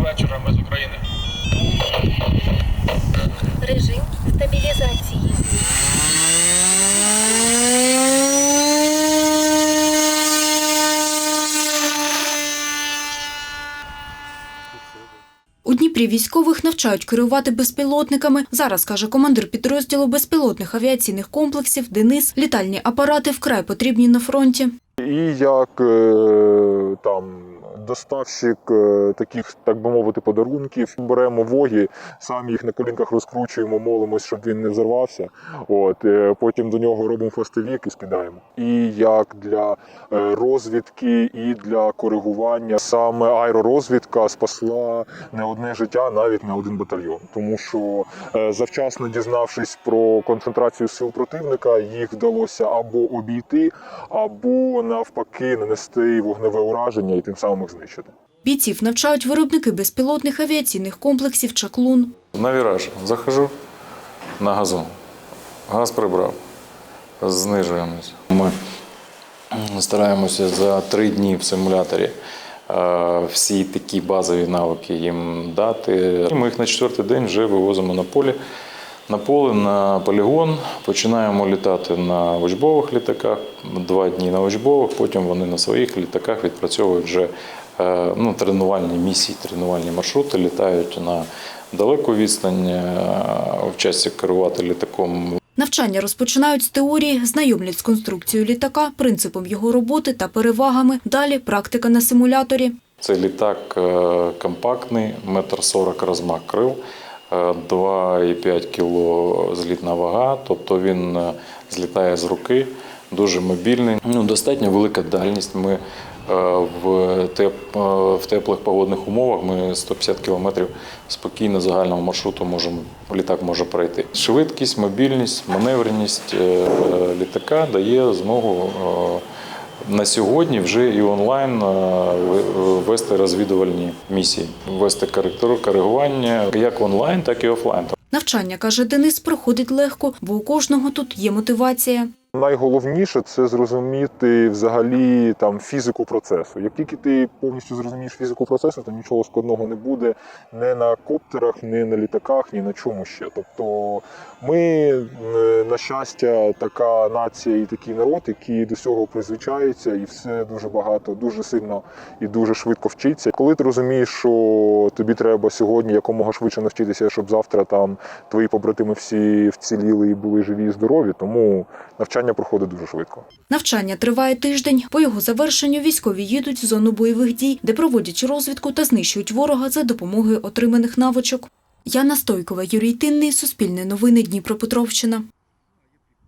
вечора, ми з України. Режим стабілізації. У Дніпрі військових навчають керувати безпілотниками. Зараз каже командир підрозділу безпілотних авіаційних комплексів Денис. Літальні апарати вкрай потрібні на фронті. І як е, там доставщик е, таких, так би мовити, подарунків, беремо воги, самі їх на колінках розкручуємо, молимось, щоб він не взорвався. От е, потім до нього робимо хвостовік і скидаємо. І як для е, розвідки, і для коригування саме аеророзвідка спасла не одне життя, навіть не один батальйон. Тому що завчасно дізнавшись про концентрацію сил противника, їх вдалося або обійти, або навпаки нанести вогневе ураження і тим самим їх знищити. Бійців навчають виробники безпілотних авіаційних комплексів Чаклун. На віраж захожу на газон. Газ прибрав. Знижуємось. Ми стараємося за три дні в симуляторі е, всі такі базові навики їм дати. І Ми їх на четвертий день вже вивозимо на полі. На поле, на полігон, починаємо літати на учбових літаках, два дні на учбових, потім вони на своїх літаках відпрацьовують вже ну, тренувальні місії, тренувальні маршрути, літають на далеку відстань, е, вчаться керувати літаком Навчання розпочинають з теорії, знайомлять з конструкцією літака, принципом його роботи та перевагами. Далі практика на симуляторі. Це літак е, компактний, метр сорок розмах крил, е, 2,5 кг злітна вага, тобто він е, злітає з руки, дуже мобільний. Ну, достатньо велика дальність. Ми е, в, теп, е, в теплих погодних умовах ми 150 км спокійно загального маршруту можемо, літак може пройти. Швидкість, мобільність, маневреність е, літака дає змогу на сьогодні вже і онлайн вести розвідувальні місії, вести коригування як онлайн, так і офлайн. Навчання, каже Денис, проходить легко, бо у кожного тут є мотивація. Найголовніше це зрозуміти взагалі там фізику процесу. Як тільки ти повністю зрозумієш фізику процесу, то нічого складного не буде не на коптерах, ні на літаках, ні на чому ще. Тобто ми, на щастя, така нація і такий народ, який до цього призвичається, і все дуже багато, дуже сильно і дуже швидко вчиться. Коли ти розумієш, що тобі треба сьогодні якомога швидше навчитися, щоб завтра там твої побратими всі вціліли і були живі і здорові, тому навчання проходить дуже швидко. Навчання триває тиждень. По його завершенню військові їдуть в зону бойових дій, де проводять розвідку та знищують ворога за допомогою отриманих навичок. Яна Стойкова, Юрій Тинний, Суспільне новини Дніпропетровщина.